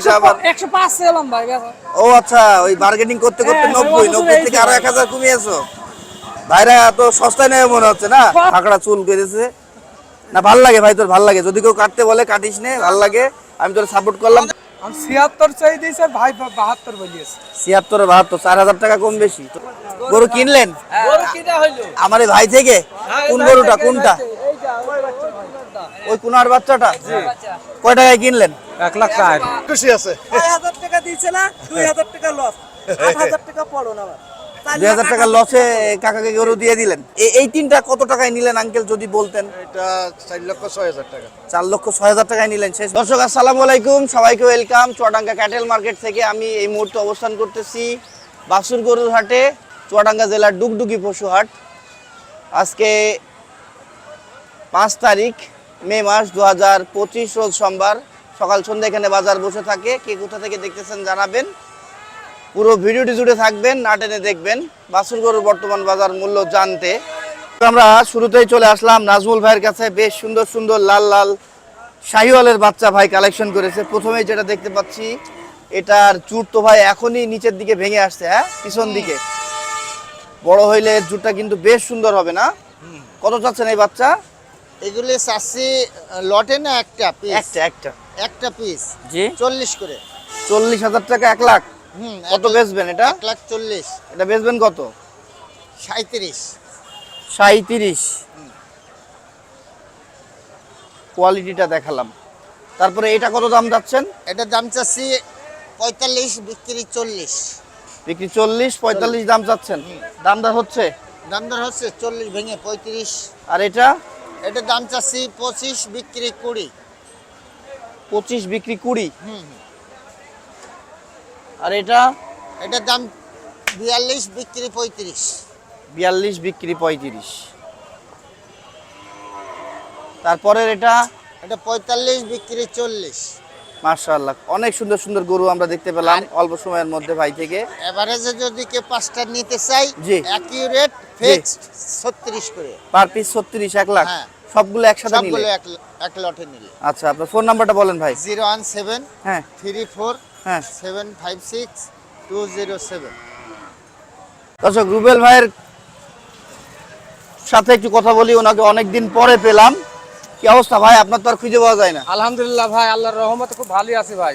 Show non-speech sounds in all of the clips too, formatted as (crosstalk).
এটা আবার একশো পাঁচ ভাই ও আচ্ছা ওই বার্গেনিং করতে করতে হ্যাঁ, নব্বই ওই নব্বই বছর থেকে এই আরও যে। এক হাজার কমিয়েছো। ভাইরা তো সস্তায় নেবে মনে হচ্ছে না? ফাঁকড়া চুল করেছে না ভালো লাগে ভাই তোর ভালো লাগে। যদি কেউ কাটতে বলে কাটিস নে ভালো লাগে। আমি তোর সাপোর্ট করলাম। আমি ছিয়াত্তর চাই দিয়েছে ভাই বাহাত্তর বলিয়েছে। ছিয়াত্তর বাহাত্তর চার হাজার টাকা কম বেশি। গরু কিনলেন? আমার এই ভাই থেকে? কোন গরুটা কোনটা? ওই কুনার বাচ্চাটা? কয় টাকায় কিনলেন? এক লাখ চার খুশি আছে। হাজার টাকা দিয়েছে না? দুই হাজার টাকা লস আট হাজার টাকা পড়ো না দুই হাজার টাকা লসে কাকাকে গরু দিয়ে দিলেন। এই তিনটা কত টাকায় নিলেন আঙ্কেল যদি বলতেন? এটা চার লক্ষ ছয় হাজার টাকা। চার লক্ষ ছয় হাজার টাকায় নিলেন। শেষ দর্শক আসসালামু আলাইকুম। সবাইকে ওয়েলকাম চুয়াডাঙ্গা ক্যাটেল মার্কেট থেকে আমি এই মুহূর্তে অবস্থান করতেছি বাসুর গরুর হাটে চুয়াডাঙ্গা জেলার ডুগডুগি পশু হাট আজকে পাঁচ তারিখ। মে মাস দু হাজার পঁচিশ রোজ সোমবার। সকাল সন্ধ্যা এখানে বাজার বসে থাকে। কে কোথা থেকে দেখতেছেন জানাবেন। পুরো ভিডিওটি জুড়ে থাকবেন না টেনে দেখবেন। বাসুর গরুর বর্তমান বাজার মূল্য জানতে। আমরা শুরুতেই চলে আসলাম। নাজমুল ভাইয়ের কাছে বেশ সুন্দর সুন্দর লাল লাল শাহিওয়ালের বাচ্চা ভাই কালেকশন করেছে। প্রথমেই যেটা দেখতে পাচ্ছি এটার চুট তো ভাই এখনই নিচের দিকে ভেঙে আসছে হ্যাঁ? পিছন দিকে। বড় হইলে জুটটা কিন্তু বেশ সুন্দর হবে না? কত চাচ্ছেন এই বাচ্চা? এগুলি চাচ্ছি লটে না একটা পিস একটা একটা। একটা পিস জি। চল্লিশ করে। চল্লিশ হাজার টাকা এক লাখ? হুম কত বেচবেন এটা? এক লাখ চল্লিশ। এটা বেচবেন কত? সাঁত্রিশ সাঁত্রিশ কোয়ালিটিটা দেখালাম। তারপরে এটা কত দাম যাচ্ছেন? এটার দাম চাচ্ছি পঁয়তাল্লিশ বিক্রি চল্লিশ। বিক্রি চল্লিশ পঁয়তাল্লিশ দাম চাচ্ছেন দাম দর হচ্ছে? দাম দর হচ্ছে চল্লিশ ভেঙে পঁয়ত্রিশ। আর এটা? এটার দাম চাচ্ছি পঁচিশ বিক্রি কুড়ি। পঁচিশ বিক্রি কুড়ি? হুম আর এটা? এটার দাম বিয়াল্লিশ বিক্রি পঁয়ত্রিশ। বিয়াল্লিশ বিক্রি পঁয়ত্রিশ। তারপরের এটা? এটা পঁয়তাল্লিশ বিক্রি চল্লিশ। মার্শাল্লাহ অনেক সুন্দর সুন্দর গরু আমরা দেখতে পেলাম অল্প সময়ের মধ্যে ভাই থেকে। এভারেজে যদি কেউ পাঁচটা নিতে চাই। একই ফিক্সড ছত্রিশ করে। পার পিস ছত্রিশ এক লাখ? হ্যাঁ। সবগুলো একসাথে সবগুলো নিলে এক এক লটে নিলে। আচ্ছা আপনার ফোন নাম্বারটা বলেন ভাই। জিরো ওয়ান সেভেন হ্যাঁ। থ্রি ফোর হ্যাঁ। Seven five six two zero seven. দর্শক রুবেল ভাইয়ের সাথে একটু কথা বলি ওনাকে অনেকদিন পরে পেলাম। কি অবস্থা ভাই? আপনার তো আর খুঁজে পাওয়া যায় না। আলহামদুলিল্লাহ ভাই আল্লাহর রহমতে খুব ভালোই আছি ভাই।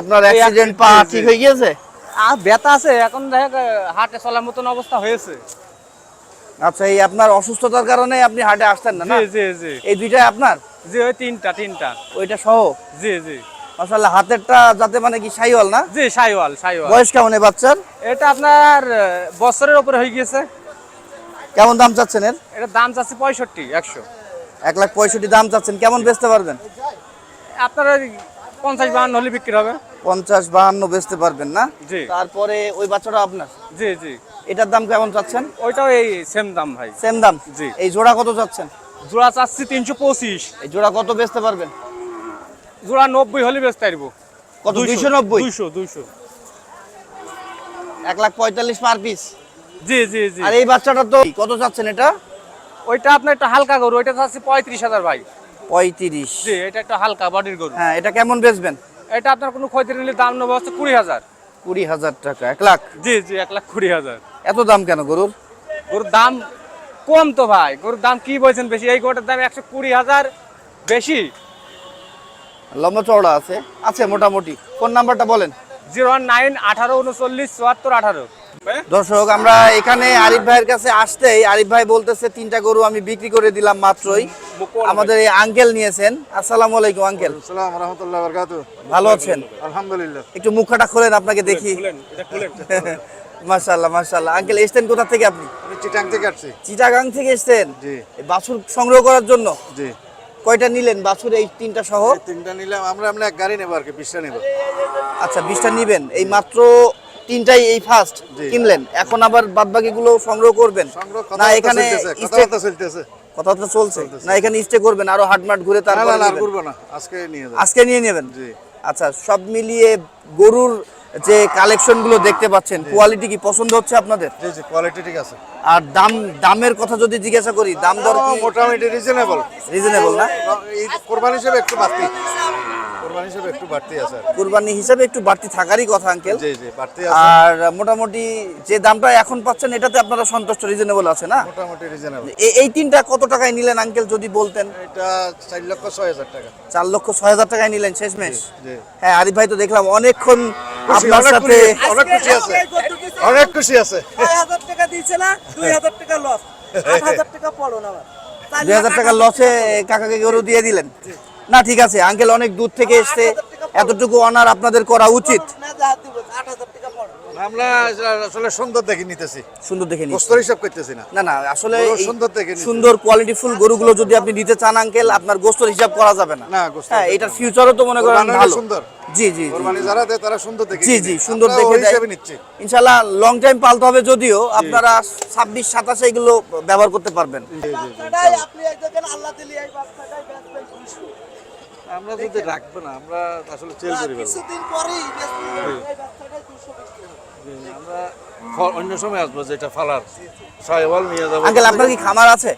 আপনার অ্যাক্সিডেন্ট পা ঠিক হয়ে গিয়েছে? আর ব্যথা আছে এখন দেখ হাটে চলার মতন অবস্থা হয়েছে। আচ্ছা এই আপনার অসুস্থতার কারণে আপনি হাটে আসতেন না জি জি জি। এই দুইটাই আপনার? জি ওই তিনটা তিনটা। ওইটা সহ? জি জি। মাশাআল্লাহ হাতেরটা যাতে মানে কি সাইওয়াল না? জি সাইওয়াল সাইওয়াল। বয়স কেমন এই বাচ্চার? এটা আপনার বছরের উপরে হয়ে গিয়েছে। কেমন দাম চাচ্ছেন এর? এটা দাম চাচ্ছে পঁয়ষট্টি একশো। এক লাখ পঁয়ষট্টি দাম চাচ্ছেন কেমন বেচতে পারবেন? আপনার পঞ্চাশ বাহান্ন হলে বিক্রি হবে। পঞ্চাশ বাহান্ন বেচতে পারবেন না? জি। তারপরে ওই বাচ্চাটা আপনার? জি জি। এটার দাম কেমন চাচ্ছেন? ওইটাও এই সেম দাম ভাই। সেম দাম? জি। এই জোড়া কত চাচ্ছেন? জোড়া চাচ্ছি তিনশো পঁচিশ। এই জোড়া কত বেচতে পারবেন? জোড়া নব্বই হলে বেচতে পারব। কত দুইশো। নব্বই? দুইশো দুইশো। এক লাখ পঁয়তাল্লিশ পার পিস জি জি জি। আর এই বাচ্চাটা তো কত চাচ্ছেন এটা? ওইটা আপনার একটা হালকা গরু ওইটা চাচ্ছি পঁয়ত্রিশ হাজার ভাই। পঁয়ত্রিশ। জি এটা একটা হালকা বডির গরু। হ্যাঁ এটা কেমন বেচবেন? এটা আপনার কোনো ক্ষতি নিলে দাম নেব হচ্ছে কুড়ি হাজার। কুড়ি হাজার টাকা এক লাখ? জি জি এক লাখ কুড়ি হাজার। এত দাম কেন গরুর? গরুর দাম কম তো ভাই। গরুর দাম কি বলছেন বেশি? এই গরুটার দাম একশো কুড়ি হাজার বেশি। লম্বা চওড়া আছে? আছে মোটামুটি। ফোন নাম্বারটা বলেন। জিরো ওয়ান নাইন আঠারো উনচল্লিশ চুয়াত্তর আঠারো। দর্শক আমরা এখানে আরিফ ভাইয়ের কাছে আসতেই আরিফ ভাই বলতেছে তিনটা গরু আমি বিক্রি করে দিলাম মাত্রই। আমাদের এই আঙ্কেল নিয়েছেন। আসসালামু আলাইকুম আঙ্কেল। সালাম রহমতুল্লাহ বরকাত ভালো আছেন? আলহামদুলিল্লাহ। একটু মুখটা খোলেন আপনাকে দেখি। (laughs) মাশাআল্লাহ মাশাআল্লাহ। আঙ্কেল এসছেন কোথা থেকে আপনি? আমি চিটাং থেকে আসছি। চিটাগাং থেকে এসছেন? জি। এই বাছুর সংগ্রহ করার জন্য? জি। কয়টা নিলেন বাছুর এই তিনটা সহ? তিনটা নিলাম আমরা আমরা এক গাড়ি নেব আর কি বিশটা নেব। আচ্ছা বিশটা নিবেন। এই মাত্র তিনটাই এই ফার্স্ট কিনলেন। এখন আবার বাদগুলো সংগ্রহ করবেন। না এখানে চলতেছে কথাবার্তা চলছে। না এখানে স্টে করবেন আরও হাটমাট ঘুরে তারপরে না? করব আজকে নিয়ে আজকে নিয়ে নেবেন? জি। আচ্ছা সব মিলিয়ে গরুর যে কালেকশনগুলো দেখতে পাচ্ছেন কোয়ালিটি কি পছন্দ হচ্ছে আপনাদের? জি জি কোয়ালিটি ঠিক আছে। আর দাম দামের কথা যদি জিজ্ঞাসা করি দাম দর মোটামুটি রিজনেবল রিজনেবল না? কোরবানি হিসেবে একটু বাড়তি। কোরবানি হিসেবে একটু বাড়তি আছে কুরবানি হিসাবে একটু বাড়তি থাকারই কথা আঙ্কেল। জি জি বাড়তি আছে। আর মোটামুটি যে দামটা এখন পাচ্ছেন এটাতে আপনারা সন্তুষ্ট রিজনেবল আছে না? মোটামুটি রিজনেবল এই তিনটা কত টাকায় নিলেন আঙ্কেল যদি বলতেন? এটা চার লক্ষ ছয় হাজার টাকা। লক্ষ টাকায় নিলেন শেষমেশ? জি হ্যাঁ আরিফ ভাই তো দেখলাম অনেকক্ষণ আপনার সাথে অনেক খুশি আছে। অনেক খুশি আছে। ছয় হাজার টাকা দিয়েছে না টাকা পড়ো না লসে কাকাকে গরু দিয়ে দিলেন। না ঠিক আছে আঙ্কেল অনেক দূর থেকে এসছে। এতটুকু অনার আপনাদের করা উচিত। না যা দিব আট হাজার টাকা পড়ো আমরা আসলে সুন্দর দেখে নিতেছি। সুন্দর দেখে হিসাব করতেছি না। না না আসলে সুন্দর দেখে সুন্দর কোয়ালিটি ফুল গরুগুলো যদি আপনি নিতে চান আঙ্কেল আপনার গোস্তর হিসাব করা যাবে না। না, হ্যাঁ এটার ফিউচারও তো মনে করেন ভালো। সুন্দর। জি জি। কোরবানি যারা দেয় তারা সুন্দর দেখে জি জি সুন্দর দেখে হিসাবে নিচ্ছি। ইনশাল্লাহ লং টাইম পালতে হবে যদিও আপনারা ছাব্বিশ সাতাশে এগুলো ব্যবহার করতে পারবেন। বাচ্চাটাই আপনি এই দেখেন আল্লাহ দিলি এই বাচ্চাটাই বেচবেন দুইশো আমরা যদি রাখব না আমরা আসলে চেল করি কিছুদিন পরেই। আমরা অন্য সময় আসব যেটা ফালার। সাহেবাল নিয়ে যাব। আঙ্কেল আপনার কি খামার আছে?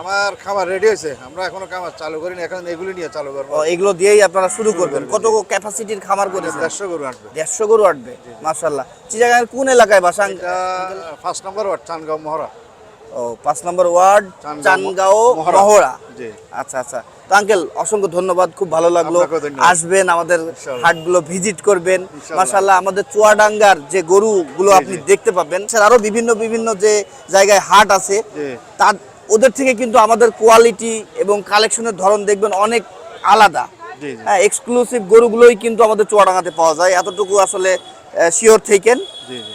আমার খামার রেডি হয়েছে। আমরা এখনও খামার চালু করিনি এখন এগুলি নিয়ে চালু করব। এগুলো দিয়েই আপনারা শুরু করবেন। কত ক্যাপাসিটির খামার করেছেন? দেড়শো গরু আসবে দেড়শো গরু আটবে মাশাল্লাহ চিটাগাঙের কোন এলাকায় বাসা? ফার্স্ট নাম্বার ওয়ার্ড চানগাঁও মহড়া। ও পাঁচ নম্বর ওয়ার্ড চানগাঁও মহড়া। আচ্ছা আচ্ছা। তো আঙ্কেল অসংখ্য ধন্যবাদ খুব ভালো লাগল। আসবেন আমাদের হাটগুলো ভিজিট করবেন। মাশাল্লাহ আমাদের চুয়াডাঙ্গার যে গরুগুলো আপনি দেখতে পাবেন স্যার আরও বিভিন্ন বিভিন্ন যে জায়গায় হাট আছে। তার ওদের থেকে কিন্তু আমাদের কোয়ালিটি এবং কালেকশনের ধরন দেখবেন অনেক আলাদা। হ্যাঁ এক্সক্লুসিভ গরুগুলোই কিন্তু আমাদের চুয়াডাঙ্গাতে পাওয়া যায় এতটুকু আসলে শিওর থেকেন।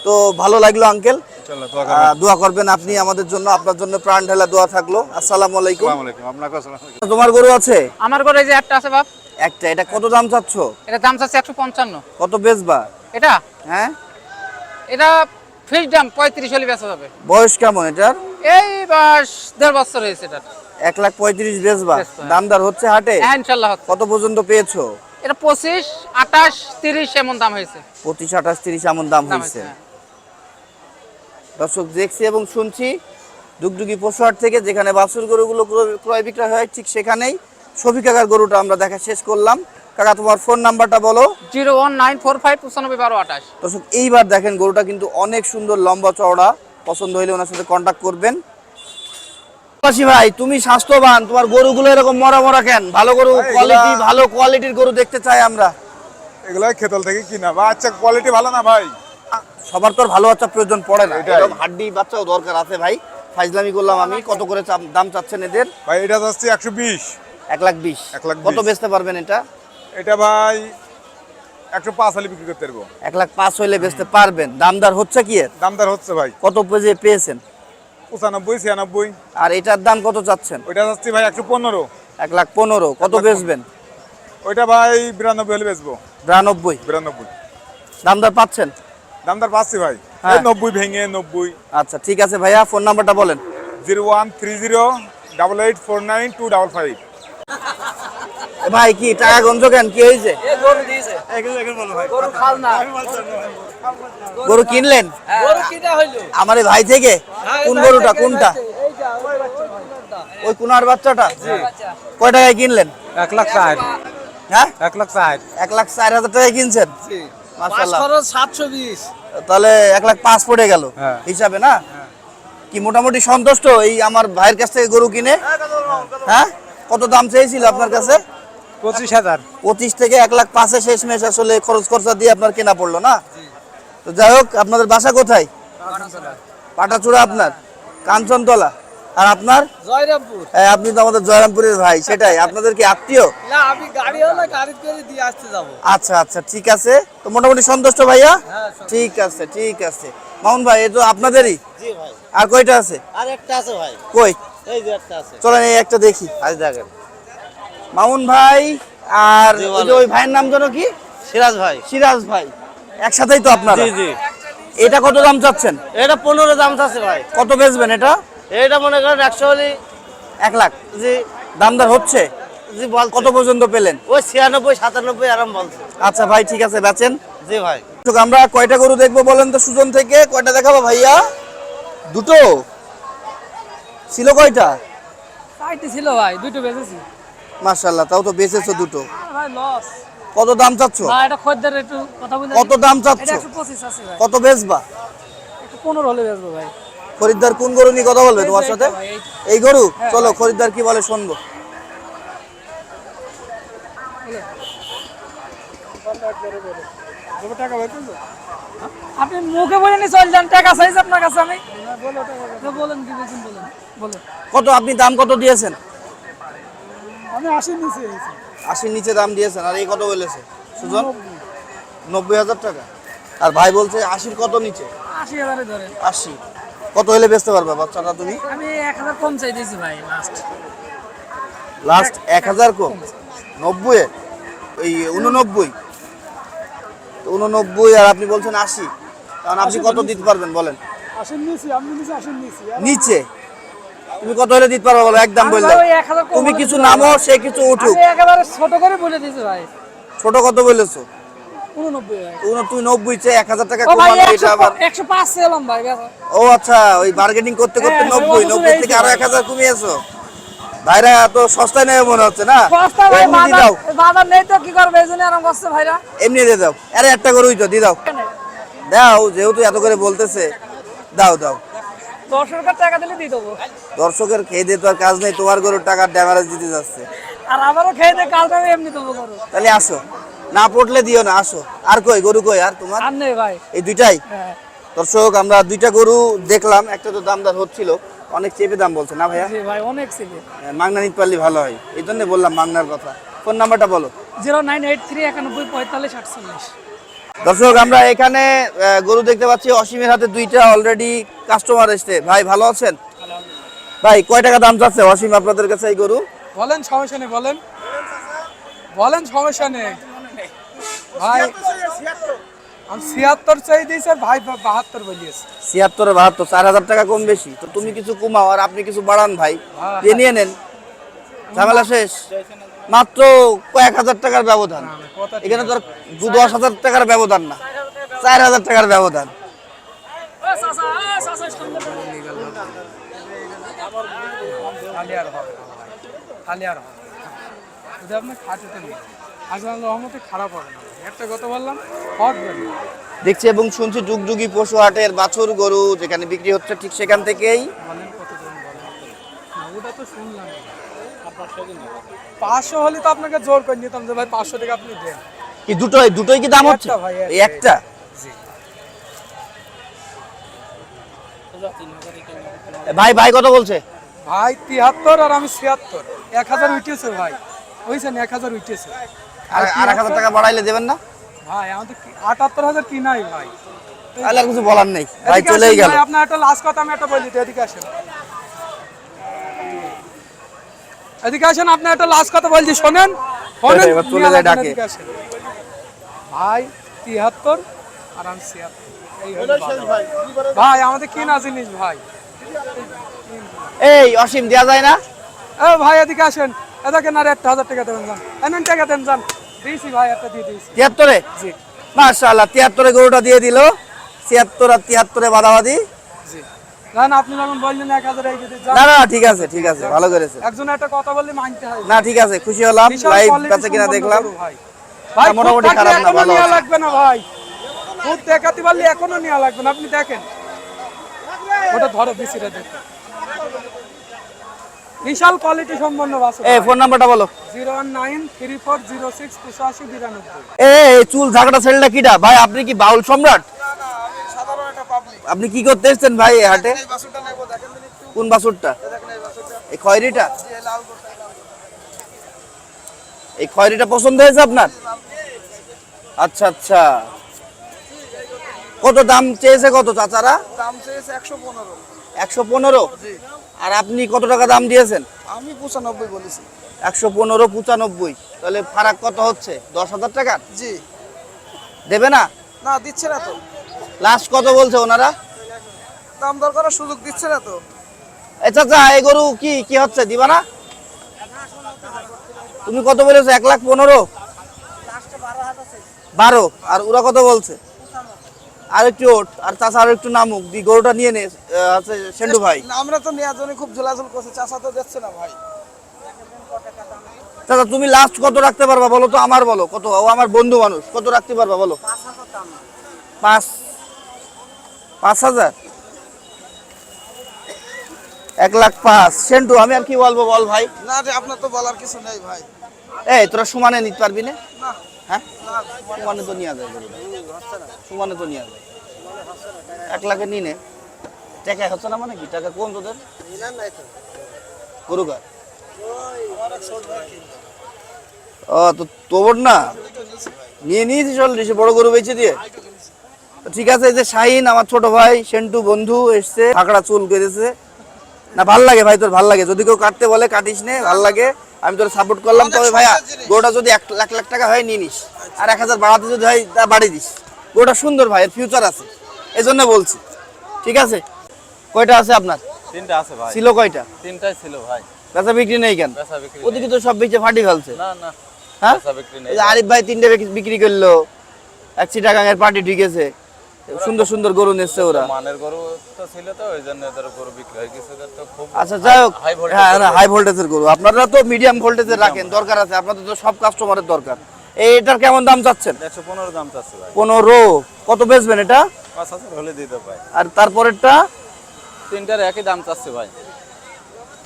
তো ভালো লাগল আঙ্কেল। দোয়া করবেন। আপনি আমাদের জন্য আপনার জন্য প্রাণ ঢালা দোয়া থাকল। আসসালামু আলাইকুম। আসসালামু আলাইকুম। আপনাকে আসসালামু আলাইকুম। তোমার গরু আছে? আমার ঘরে যে একটা আছে বাপ। একটা এটা কত দাম চাচ্ছ? এটা দাম চাচ্ছে একশো পঞ্চান্ন। কত বেচবা? এটা? হ্যাঁ? এটা ফিক্স দাম পঁয়ত্রিশ হলে বেচা যাবে। বয়স কেমন এটার? এই বাস দেড় বছর হয়েছে এটা এক লাখ পঁয়ত্রিশ বেচবা। দামদার হচ্ছে হাটে? হ্যাঁ ইনশাল্লাহ কত পর্যন্ত পেয়েছ? এটা পঁচিশ আঠাশ তিরিশ এমন দাম হয়েছে। পঁচিশ আঠাশ তিরিশ এমন দাম হয়েছে হ্যাঁ। দর্শক দেখছি এবং শুনছি ডুগডুগি পশুহাট থেকে যেখানে বাছুর গরুগুলো ক্রয়- ক্রয় বিক্রয় হয় ঠিক সেখানেই শফি কাকার গরুটা আমরা দেখা শেষ করলাম। কাকা তোমার ফোন নাম্বারটা বলো। Zero one nine four five পঁচানব্বই বারো আঠাশ। দর্শক এইবার দেখেন গরুটা কিন্তু অনেক সুন্দর লম্বা চওড়া। পছন্দ হইলে ওনার সাথে কন্ট্যাক্ট করবেন। পাশি ভাই তুমি স্বাস্থ্যবান তোমার গরুগুলো এরকম মরা মরা কেন? ভালো গরু কোয়ালিটি ভালো কোয়ালিটির গরু দেখতে চাই আমরা। এগুলো খেতল থেকে কিনা বা আচ্ছা কোয়ালিটি ভালো না ভাই? সবার তো আর ভালো বাচ্চা প্রয়োজন পড়ে না। এরকম হাড্ডি বাচ্চাও দরকার আছে ভাই। ফাইজলামি করলাম আমি। কত করে দাম চাচ্ছেন এদের? ভাই এটা যাচ্ছে একশো বিশ। এক লাখ বিশ। এক লাখ কত বেচতে পারবেন এটা? এটা ভাই একশো পাঁচ হলে বিক্রি করতে পারব। এক লাখ পাঁচ হইলে বেচতে পারবেন। দামদার হচ্ছে কি এর? দামদার হচ্ছে ভাই। কত পেজে পেয়েছেন? পঁচানব্বই ছিয়ানব্বই। আর এটার দাম কত চাচ্ছেন? ওইটা যাচ্ছে ভাই একশো পনেরো। এক লাখ পনেরো। কত বেচবেন? ওইটা ভাই বিরানব্বই হলে বেচবো। বিরানব্বই। বিরানব্বই। দামদার পাচ্ছেন? দামদার পাচ্ছি ভাই। হ্যাঁ। নব্বই ভেঙে নব্বই। আচ্ছা ঠিক আছে ভাইয়া ফোন নাম্বারটা বলেন। Zero one three zero double eight four nine two double five. ভাই কি টাকা গঞ্জ কেন? কি হয়েছে? গরু কিনলেন আমার এই ভাই। থেকে? কোন গরুটা কোনটা? ওই কুনার বাচ্চাটা? কয় টাকায় কিনলেন? এক লাখ ষাট। হ্যাঁ? এক লাখ ষাট। এক লাখ চার হাজার টাকায় কিনছেন? তাহলে এক লাখ পাঁচ পড়ে গেল হ্যাঁ। হিসাবে না? কি মোটামুটি সন্তুষ্ট এই আমার ভাইয়ের কাছ থেকে গরু কিনে? হ্যাঁ কত দাম চেয়েছিল আপনার কাছে? পঁচিশ হাজার। পঁচিশ থেকে এক লাখ পাঁচে শেষ মেশ আসলে খরচ খরচা দিয়ে আপনার কেনা পড়ল না? তো যাই হোক আপনাদের বাসা কোথায়? পাটাচূড়া আপনার। কাঞ্চনতলা। আর আপনার? জয়রামপুর। হ্যাঁ, আপনি তো আমাদের জয়রামপুরের ভাই সেটাই। আপনাদের কি আত্মীয়? না আমি গাড়ি হলে গাড়ি করে দিয়ে আসতে যাব। আচ্ছা আচ্ছা ঠিক আছে। তো মোটামুটি সন্তুষ্ট ভাইয়া? ঠিক আছে ঠিক আছে। মামুন ভাই এ তো আপনাদেরই? জি ভাই। আর কয়টা আছে? আর একটা আছে ভাই। কই? এই যে একটা আছে। চলেন এই একটা দেখি। আজ দেখেন। মামুন ভাই আর ওই ভাইয়ের নাম যেন কি? সিরাজ ভাই। সিরাজ ভাই। একসাথেই তো আপনারা? জি জি। এটা কত দাম চাচ্ছেন? এটা পনেরো দাম আছে ভাই। কত বেচবেন এটা? এটা মনে করেন একশো হলে এক লাখ। জি। দামদার হচ্ছে? জি বল কত পর্যন্ত পেলেন? ওই ছিয়ানব্বই সাতানব্বই আরাম বলছে। আচ্ছা ভাই ঠিক আছে বেচেন। জি ভাই। তো আমরা কয়টা গরু দেখব বলেন তো সুজন থেকে? কয়টা দেখাবো ভাইয়া? দুটো? ছিল কয়টা? চারটি ছিল ভাই দুটো বেঁচেছি। মার্শাল্লাহ তাও তো বেচেছো দুটো। ভাই লস কত দাম চাচ্ছ? না এটা খদ্দের একটু কথা বলে কত দাম চাচ্ছ? আছে ভাই। কত বেচবা? একটু পনেরো হলে বেচবো ভাই। খরিদ্দার কোন গরু নিয়ে কথা বলবে তোমার সাথে? এইটা। এই গরু? চলো খরিদ্দার কি বলে শুনব। আপনি মুখে বলে চল যান টাকা চাইজ আপনার কাছে আমি। বলেন কি বলছেন বলেন। বলেন। কত আপনি দাম কত দিয়েছেন? আমি আসি নিচে আশির নিচে দাম দিয়েছেন আর এই কত বলেছে? সুজন? নব্বই হাজার টাকা। আর ভাই বলছে আশির কত নিচে? আশি হাজারে ধরেন। আশি। কত হলে বেচতে পারবে বাচ্চাটা তুমি? আমি এক হাজার কম চাই দিয়েছি ভাই লাস্ট লাস্ট এক হাজার কম? নব্বই? ওই উননব্বই তো উননব্বই আর আপনি বলছেন আশি। কারণ আপনি কত দিতে পারবেন বলেন? আসেন নিচে আমি নিচে আসেন নিচে। নিচে? তুমি কত হলে দিতে পারবে বলো? একদম বললে। 1000 তুমি কিছু নামো সে কিছু উঠুক। আমি একেবারে ছোট করে বলে দিয়েছি ভাই। ছোট কত বলেছ? উননব্বই ভাই উন- তুই নব্বই চেয়ে এক হাজার টাকা কমানো এটা আবার। একশো পাঁচ ছিলাম ভাই ও আচ্ছা ওই বার্গেনিং করতে করতে হ্যাঁ, নব্বই নব্বই থেকে আরও এক হাজার কমিয়েছো। ভাইরা তো সস্তায় নেবে মনে হচ্ছে না? এমনি দাও বাজার নেই তো কি করবে? এই জন্য আরাম করছে ভাইরা। এমনি দিয়ে দাও। আরে একটা গরুই তো দিয়ে দাও। দাও যেহেতু এত করে বলতেছে দাও দাও। দশ টাকা টাকা দিলে দিয়ে দেবো। দর্শকের খেয়ে দিয়ে তো আর কাজ নেই তোমার গরুর টাকার ড্যামারেজ দিতে যাচ্ছে। আর আবারও খেয়ে দিয়ে আমি এমনি দেবো তাহলে আসো। না পড়লে দিও না আসো। আর কই গরু কই? আর তোমার? আর নেই ভাই। এই দুইটাই? হ্যাঁ। দর্শক আমরা দুইটা গরু দেখলাম একটা তো দামদার হচ্ছিল। অনেক চেপে দাম বলছে না ভাইয়া? জি ভাই অনেক ছিল মাংনা নিতে পারলে ভালো হয়। এই জন্য বললাম মাংনার কথা। ফোন নাম্বারটা বলো। জিরো নাইন এইট থ্রি একানব্বই পঁয়তাল্লিশ আটচল্লিশ। দর্শক আমরা এখানে গরু দেখতে পাচ্ছি। অসীমের হাতে দুইটা অলরেডি কাস্টমার এসছে। ভাই ভালো আছেন? ভাই কয় টাকা দাম চাচ্ছে অসীম আপনাদের কাছে এই গরু? বলেন সমস্যা নেই বলেন। বলেন সমস্যা নেই। ভাই আমি ছিয়াত্তর চাই দিয়েছে ভাই বাহাত্তর বলিয়েছে। ছিয়াত্তর বাহাত্তর চার হাজার টাকা কম বেশি। তো তুমি কিছু কমাও আর আপনি কিছু বাড়ান ভাই। হ্যাঁ, দিয়ে নিয়ে নেন। ঝামেলা শেষ। মাত্র কয়েক হাজার টাকার ব্যবধান। এখানে তো দু দশ হাজার টাকার ব্যবধান না। চার হাজার টাকার ব্যবধান। খালি আর হবে খালি আর হবে আপনার খাটুতে নেই আজকাল রহমতে খারাপ হবে না। একটা বললাম দেখছি এবং শুনছি যুগযুগি পশু হাটের বাছুর গরু যেখানে বিক্রি হচ্ছে ঠিক সেখান থেকেই। ওটা তো শুনলাম। পাঁচশো হলে তো আপনাকে জোর করে নিতাম যে ভাই পাঁচশো টাকা আপনি দেন। কি দুটোই দুটোই কি দাম হচ্ছে? একটা ভাই, ভাই ভাই কত বলছে? ভাই তিয়াত্তর আর আমি ছিয়াত্তর। এক হাজার উঠেছে ভাই। বুঝছেন এক হাজার উঠেছে আর আর এক হাজার টাকা বাড়াইলে দেবেন না? ভাই আমাদের আটাত্তর হাজার কি নাই ভাই? তাহলে কিছু বলার নেই। ভাই চলেই গেল। আপনার একটা লাস্ট কথা আমি একটা বলি এদিকে আসেন। এদিকে আসেন আপনার একটা লাস্ট কথা বলছি শোনেন? শোনেন চলে যায় ডাকে। ভাই তিয়াত্তর আর আমি ছিয়াত্তর। এই ভাই আমাদের কি না জিনিস ভাই? এই অসীম দেওয়া যায় না? এ ভাই এদিকে আসেন। এদিকে না একটা হাজার টাকা দেবেন যান। এনেন টাকা দেন যান। দিয়েছি ভাই একটা দিয়ে দিয়েছি। তিয়াত্তরে? জি। মাশাআল্লাহ তিয়াত্তরে গরুটা দিয়ে দিল। ছিয়াত্তর আর তিয়াত্তরে বাদাবাদি। জি। আপনি যখন বললেন এক হাজার এই যদি যান। না না ঠিক আছে ঠিক আছে ভালো করেছে একজন একটা কথা বললে মানতে হয়। না ঠিক আছে খুশি হলাম লাইভ quality কিনা দেখলাম। মোটামুটি মোটামুটি খারাপ না, ভালো লাগবে না ভাই। খুব দেখাতে পারলে এখনও নেওয়া লাগবে না আপনি দেখেন। ওটা ধরো বিসিটা দেখো বিশাল কোয়ালিটি সম্পন্ন বাসু এই ফোন নাম্বারটা বলো। এই চুল ঝাঁকড়া ছেলেটা কিটা? ভাই আপনি কি বাউল সম্রাট? আপনি কি করতে এসেছেন ভাই এই হাটে? কোন বাসুরটা? এই খয়রিটা? এই খয়রিটা পছন্দ হয়েছে আপনার? আচ্ছা আচ্ছা। কত দাম চেয়েছে কত চাচারা? দাম চেয়েছে একশো পনেরো। একশো পনেরো? আর আপনি কত টাকা দাম দিয়েছেন? আমি পঁচানব্বই বলেছি। একশো পনেরো পঁচানব্বই। তাহলে ফারাক কত হচ্ছে? দশ হাজার টাকা? জি। দেবে না? না দিচ্ছে না তো। লাস্ট কত বলছে ওনারা? দাম দর করার সুযোগ দিচ্ছে না তো। এ চাচা এই গরু কি কি হচ্ছে? দিবা না? তুমি কত বলেছ? এক লাখ পনেরো? বারো। আর ওরা কত বলছে? আর একটু ওঠ আর চাচা আর একটু নামুক দি গরুটা নিয়ে নে আছে সেন্টু ভাই। আমরা তো নেওয়ার জন্য খুব করছি তো দিচ্ছে না ভাই। তুমি লাস্ট কত রাখতে পারবা বলো তো? আমার বলো কত? ও আমার বন্ধু মানুষ কত রাখতে পারবা বলো? পাঁচ। পাঁচ হাজার? এক লাখ পাঁচ। সেন্টু আমি আর কি বলব বল ভাই? না রে আপনার তো বলার কিছু নেই ভাই। এই তোরা সমানে নিতে পারবি না। হ্যাঁ? তো নিয়ে যায়। সমানে তো নিয়ে যায়। এক লাখে হচ্ছে না মানে কি? টাকা কোন তোদের? গরু কার? ও, তো তোর না? নিয়ে নিয়েছি চল্লিশে বড় গরু বেঁচে দিয়ে। ঠিক আছে, এই যে শাহিন, আমার ছোট ভাই, সেন্টু, বন্ধু এসছে, ফাঁকড়া চুল কেটেছে না, ভালো লাগে ভাই, তোর ভালো লাগে। যদি কেউ কাটতে বলে, কাটিস নে, ভালো লাগে। আমি তোর সাপোর্ট করলাম তবে ভাইয়া গোটা যদি এক লাখ লাখ টাকা হয় নিয়ে নিস। আর এক হাজার বাড়াতে যদি হয় তা বাড়িয়ে দিস। গরুটা সুন্দর ভাই এর ফিউচার আছে। এই জন্য বলছি। ঠিক আছে? কয়টা আছে আপনার? তিনটা আছে ভাই। ছিল কয়টা? তিনটাই ছিল ভাই। বেচা বিক্রি নেই কেন? বেচা বিক্রি ওদিকে তো সব বেচে ফাটি ফেলছে। না না। হ্যাঁ? বেচা বিক্রি নেই এই যে আরিফ ভাই তিনটে বিক্রি করল। এক চিটাগাঙের পার্টি ঢুকেছে। সুন্দর সুন্দর গরু নিচ্ছে ওরা। মানের গরু তো ছিল তো ওই জন্য এদের গরু বিক্রি হয়ে গেছে তো খুব আচ্ছা যাই হোক হ্যাঁ হ্যাঁ হাই ভোল্টেজের গরু। আপনারা তো মিডিয়াম ভোল্টেজের রাখেন দরকার আছে। আপনাদের তো সব কাস্টমারের দরকার। এটার কেমন দাম চাচ্ছেন? একশো পনেরো দাম চাচ্ছে ভাই। কত বেচবেন এটা? পাঁচ হাজার হলে দিতে ভাই। আর তারপরেরটা? তিনটার একই দাম চাচ্ছে ভাই।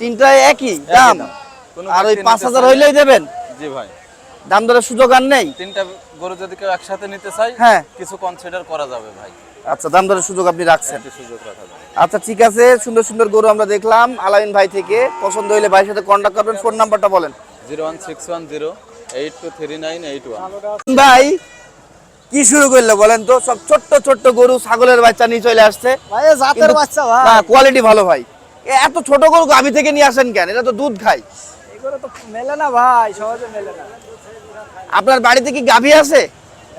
তিনটায় একই দাম। আর ওই ব্যক্তি পাঁচ নিতে হাজার চাইলে- হইলেই দেবেন? জি ভাই। দাম দরের সুযোগ আর নেই? তিনটা গরু যদি কেউ একসাথে নিতে চাই হ্যাঁ। কিছু কনসিডার করা যাবে ভাই। আচ্ছা দাম দরের সুযোগ আপনি রাখছেন। একটু সুযোগ রাখা যাবে। আচ্ছা ঠিক আছে সুন্দর সুন্দর গরু আমরা দেখলাম আলামিন ভাই থেকে। পছন্দ হইলে ভাইয়ের সাথে কন্ট্যাক্ট করবেন ফোন নাম্বারটা বলেন। Zero one six one zero eight two three nine eight one. ভাই কি শুরু করল বলেন তো? সব ছোট্ট ছোট্ট গরু ছাগলের বাচ্চা নিয়ে চলে আসছে। ভাই জাতের বাচ্চা ভাই। না কোয়ালিটি ভালো ভাই। এত ছোট গরু গাভি থেকে নিয়ে আসেন কেন? এটা তো দুধ খায় এগুলো তো মেলে না ভাই সহজে মেলে না। আপনার বাড়িতে কি গাভি আছে?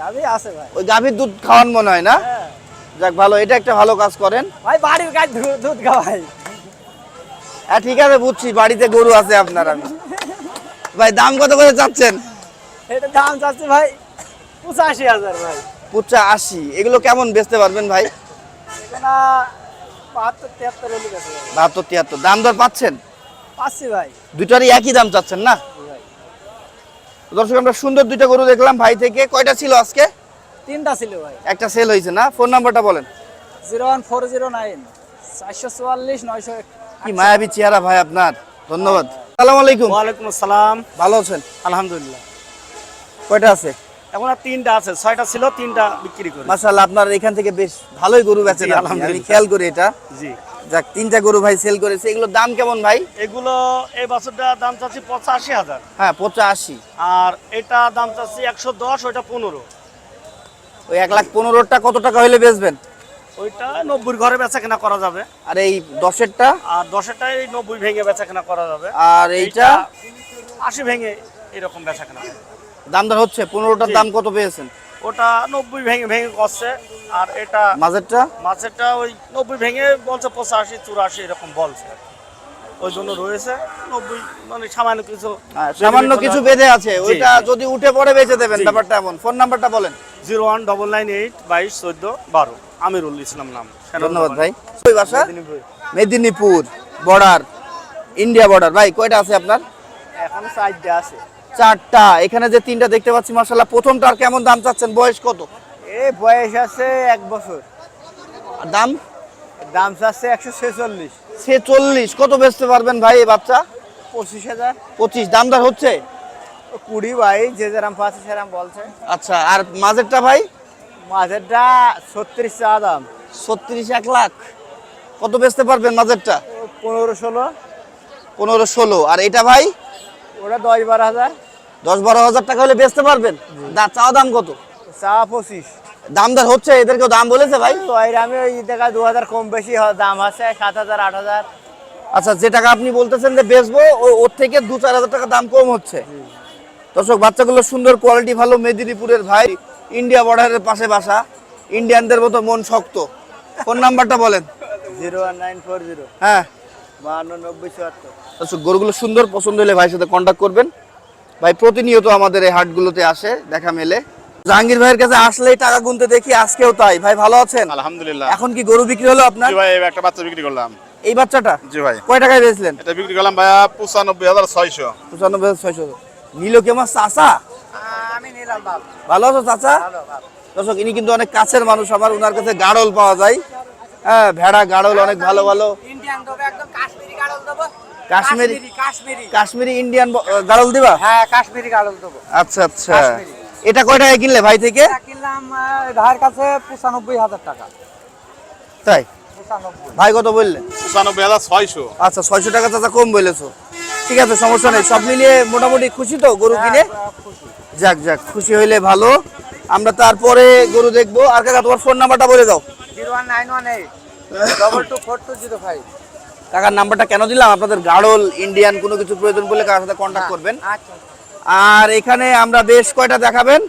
গাবি আছে ভাই। ওই গাভির দুধ খাওয়ান মনে হয় না? যাক ভালো এটা একটা ভালো কাজ করেন। ভাই বাড়ির গাছ দুধ খাওয়াই। হ্যাঁ ঠিক আছে বুঝছি বাড়িতে গরু আছে আপনার আমি। ভাই দাম কত করে চাচ্ছেন? এটা দাম চাচ্ছে ভাই পঁচাশি হাজার ভাই। পুচ্চা আশি এগুলো কেমন বেচতে পারবেন ভাই? এখানে বাহাত্তর তিয়াত্তর ভাই। বাহাত্তর তিয়াত্তর দাম দর পাচ্ছেন? পাচ্ছি ভাই। দুটারই একই দাম চাচ্ছেন না? দর্শক আমরা সুন্দর দুইটা গরু দেখলাম ভাই থেকে। কয়টা ছিল আজকে? তিনটা ছিল ভাই। একটা সেল হয়েছে না? ফোন নাম্বারটা বলেন। Zero one four zero nine চারশো চুয়াল্লিশ নয়শো কি মায়াবী চেহারা ভাই আপনার। ধন্যবাদ। সালাম আলাইকুম। ওয়ালাইকুম আসসালাম। ভালো আছেন? আলহামদুলিল্লাহ। কয়টা আছে? এখন আর তিনটা আছে। ছয়টা ছিল তিনটা বিক্রি করি। মাশাআল্লাহ আপনার এখান থেকে বেশ ভালোই গরু বেচেন আমি আলহামদুলিল্লাহ। খেয়াল করি এটা। জি। যাক তিনটা গরু ভাই সেল করেছে। এগুলোর দাম কেমন ভাই? এগুলো এই বছরটা দাম চাচ্ছি পঁচাশি হাজার। হ্যাঁ পঁচা আশি আর এটা দাম চাচ্ছি একশো দশ ওইটা পনেরো। ওই এক লাখ পনেরোটা কত টাকা হইলে বেচবেন? ওইটা নব্বই ঘরে বেচা কেনা করা যাবে। আর এই দশেরটা? আর দশেরটাই নব্বই ভেঙে বেচা কেনা করা যাবে। আর এইটা? আশি ভেঙে এরকম বেচা কেনা দাম দর হচ্ছে পনেরোটার দাম কত পেয়েছেন? ওটা নব্বই ভেঙে ভেঙে করছে আর এটা মাঝেরটা? মাছেরটা ওই নব্বই ভেঙে বলছে পঁচাশি চুরাশি এরকম বলছে। ওই জন্য রয়েছে নব্বই মানে সামান্য কিছু হ্যাঁ, সামান্য কিছু বেঁধে আছে। ওইটা যদি উঠে পড়ে বেঁচে দেবেন ব্যাপারটা এমন। ফোন নাম্বারটা বলেন। Zero one double nine eight বাইশ চোদ্দ বারো। আমিরুল ইসলাম নাম। ধন্যবাদ ভাই। ওই বাসা? Medinipur. Medinipur border India border. ভাই কয়টা আছে আপনার? এখন চারটে আছে। চারটা। এখানে যে তিনটা দেখতে পাচ্ছি মার্শাল্লাহ প্রথমটার কেমন দাম চাচ্ছেন? বয়স কত? এই বয়স আছে এক বছর। আর দাম? দাম চাচ্ছে একশো ছেচল্লিশ। সে চল্লিশ কত বেচতে পারবেন ভাই এই বাচ্চা? পঁচিশ হাজার। পঁচিশ। দাম দর হচ্ছে? কুড়ি ভাই যে যেরাম পাচ্ছে সেরাম বলছে। আচ্ছা আর মাঝেরটা ভাই? মাঝেরটা ছত্রিশ চা দাম। ছত্রিশ এক লাখ। কত বেচতে পারবেন মাঝেরটা? পনেরো ষোলো। পনেরো ষোলো। আর এটা ভাই? ওটা দশ বারো হাজার। দশ বারো হাজার টাকা হলে বেচতে পারবেন? দা চাওয়া দাম কত? চা পঁচিশ। দাম দর হচ্ছে এদেরকেও দাম বলেছে ভাই? আমি ওই দেখা দু হাজার কম বেশি দাম আছে সাত হাজার আট হাজার। আচ্ছা যে টাকা আপনি বলতেছেন যে বেচবো ওর থেকে দু চার হাজার টাকা দাম কম হচ্ছে। দর্শক বাচ্চাগুলো সুন্দর কোয়ালিটি ভালো মেদিনীপুরের ভাই ইন্ডিয়া বর্ডারের পাশে বাসা। ইন্ডিয়ানদের মতো মন শক্ত। ফোন নাম্বারটা বলেন। Zero one nine four zero. হ্যাঁ। দর্শক গরুগুলো সুন্দর পছন্দ হলে ভাইয়ের সাথে কন্ট্যাক্ট করবেন। ভাই প্রতিনিয়ত আমাদের এই হাটগুলোতে আসে দেখা মেলে। জাহাঙ্গীর ভাইয়ের কাছে আসলেই টাকা গুনতে দেখি আজকেও তাই। ভাই ভালো আছেন? আলহামদুলিল্লাহ। এখন কি গরু বিক্রি হলো আপনার? ভাই একটা বাচ্চা বিক্রি করলাম। এই বাচ্চাটা? জি ভাই। কয় টাকায় বেচলেন? এটা বিক্রি করলাম ভাইয়া পঁচানব্বই হাজার ছয়শো। পঁচানব্বই হাজার ছয়শো। নীলকে আমার চাচা? আমি নিলাম ভালো আছো চাচা? দর্শক ইনি কিন্তু অনেক কাছের মানুষ আমার ওনার কাছে গাড়ল পাওয়া যায়। হ্যাঁ ভেড়া গাড়ল অনেক ভালো ভালো। ইন্ডিয়ান দেবো একদম কাশ্মীরি গাড়ল দেবো। কাশ্মীরি কাশ্মীরি কাশ্মীরি। ইন্ডিয়ান গাড়ল দিবা? হ্যাঁ কাশ্মীরি গাড়ল দেবো। আচ্ছা আচ্ছা। এটা কয় টাকা কিনলে ভাই থেকে? কিনলাম ভাইয়ের কাছে পঁচানব্বই হাজার টাকা। তাই? ভাই কত বললেন পঁচানব্বই হাজার ছয়শো। আচ্ছা ছয়শো টাকা চাচা কম বলেছ। ঠিক আছে সমস্যা নেই। সব মিলিয়ে মোটামুটি খুশি তো গরু কিনে? যাক যাক খুশি হইলে ভালো। আমরা তারপরে গরু দেখব। আর কাকা তোমার ফোন নাম্বারটা বলে দাও। Zero one nine one eight double two four two zero five কাকার নাম্বারটা কেন দিলাম? আপনাদের গাড়ল ইন্ডিয়ান কোনো কিছু প্রয়োজন বলে কাকার সাথে কন্ট্যাক্ট করবেন। আচ্ছা আর এখানে আমরা বেশ কয়টা দেখাবেন?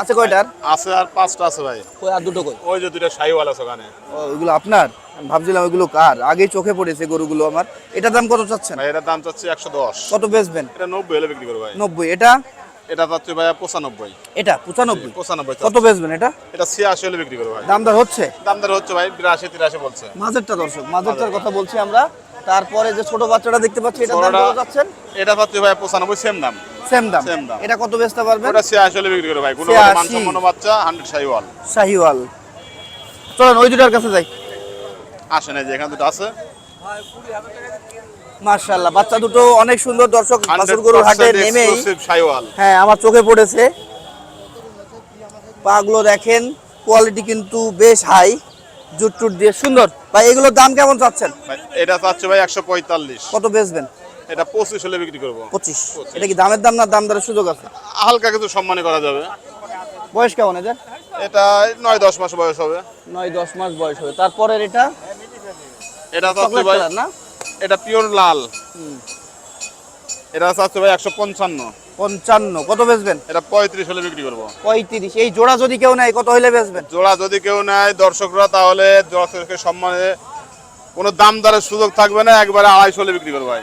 আছে কয়টার? আছে আর পাঁচটা আছে ভাই। কই আর দুটো কই? ওই যে আছে ওখানে। ওইগুলো আপনার? ভাবছিলাম ওইগুলো কার? আগেই চোখে পড়েছে গরুগুলো আমার। এটার দাম কত চাচ্ছেন? ভাই এটার দাম চাচ্ছি একশো দশ। কত বেচবেন? এটা নব্বই হলে বিক্রি করব ভাই। নব্বই। এটা? এটা চাচ্ছি ভাই পঁচানব্বই। এটা পঁচানব্বই? পঁচানব্বই কত বেচবেন এটা? এটা ছিয়াশি হলে বিক্রি করব ভাই। দাম দর হচ্ছে? দাম দর হচ্ছে ভাই বিরাশি তিরাশি বলছে। মাঝেরটা দর্শক মাঝেরটার কথা বলছি আমরা। তারপরে যে ছোট বাচ্চাটা দেখতে পাচ্ছি এটার দাম কত যাচ্ছেন? এটা চাচ্ছি ভাই পঁচানব্বই সেম দাম। সেম দাম। Same দাম। এটা কত বেচতে পারবেন? ওটা ছিয়াশি হলে বিক্রি করব ভাই। কোনো 86 মান সম্পন্ন বাচ্চা হান্ড্রেড শাহিওয়াল। শাহিওয়াল। চলেন ওই দুটার কাছে যাই। আসে না যে এখানে দুটো আছে। মার্শাল্লাহ বাচ্চা দুটো অনেক সুন্দর দর্শক বাছুর গরুর হাটে নেমেই। হ্যাঁ আমার চোখে পড়েছে। পাগুলো দেখেন কোয়ালিটি কিন্তু বেশ হাই জুট টুট দিয়ে সুন্দর। ভাই এগুলোর দাম কেমন চাচ্ছেন? এটা চাচ্ছে ভাই একশো পঁয়তাল্লিশ। কত বেচবেন? এটা পঁচিশ হলে বিক্রি করব। পঁচিশ। এটা কি দামের দাম না দাম দরের সুযোগ আছে? হালকা কিছু সম্মানী করা যাবে। বয়স কেমন এদের? এটা নয় দশ মাস বয়স হবে। নয় দশ মাস বয়স হবে। তারপরের এটা? এটা চাচ্ছে ভাই না? এটা পিওর লাল। এটা চাচ্ছে ভাই একশো পঞ্চান্ন। পঞ্চান্ন কত বেচবেন? এটা পঁয়ত্রিশ হলে বিক্রি করব। পঁয়ত্রিশ এই জোড়া যদি কেউ নেয় কত হইলে বেচবেন? জোড়া যদি কেউ নেয় দর্শকরা তাহলে দর্শকের সম্মানে কোনো দাম দরের সুযোগ থাকবে না একবারে আড়াইশো হলে বিক্রি করব ভাই।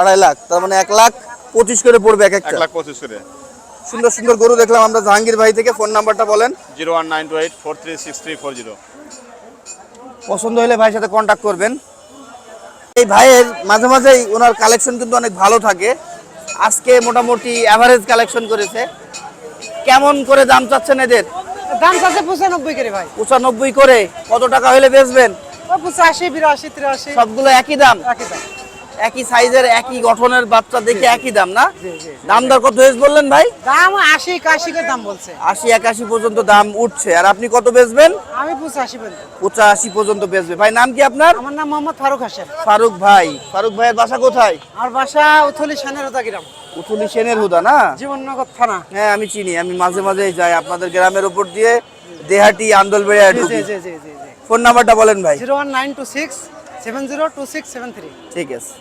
আড়াই লাখ তার মানে এক লাখ পঁচিশ করে পড়বে এক এক লাখ পঁচিশ করে। সুন্দর সুন্দর গরু দেখলাম আমরা জাহাঙ্গীর ভাই থেকে ফোন নাম্বারটা বলেন। Zero one nine two eight four three six three four zero. পছন্দ হলে ভাইয়ের সাথে কন্ট্যাক্ট করবেন। এই ভাইয়ের মাঝে মাঝেই ওনার কালেকশন কিন্তু অনেক ভালো থাকে। আজকে মোটামুটি অ্যাভারেজ কালেকশন করেছে। কেমন করে দাম চাচ্ছেন এদের? দাম চাচ্ছে পঁচানব্বই করে ভাই। পঁচানব্বই করে। কত টাকা হলে বেচবেন? পঁচাশি বিরাশি তিরাশি। সবগুলো একই দাম? একই দাম। একই সাইজের একই গঠনের বাচ্চা দেখে একই দাম না? দাম দর কত হয়েছে বললেন ভাই? দাম আশি একাশি দাম বলছে। আশি একাশি পর্যন্ত দাম উঠছে। আর আপনি কত বেচবেন? আমি পঁচাশি পঁচাশি পর্যন্ত বেচবে। ভাই নাম কি আপনার? আমার নাম মোহাম্মদ ফারুক হাসেন। ফারুক ভাই। ফারুক ভাইয়ের বাসা কোথায়? আমার বাসা উথলি সানেরতা গ্রাম। উথুলি সেনের হুদা না? জীবননগর থানা। হ্যাঁ আমি চিনি। আমি মাঝে মাঝে যাই আপনাদের গ্রামের উপর দিয়ে দেহাটি আন্দোলবেড়িয়া জি জি। ফোন নাম্বারটা বলেন ভাই। Zero one nine two six seven zero two six seven three. ঠিক আছে।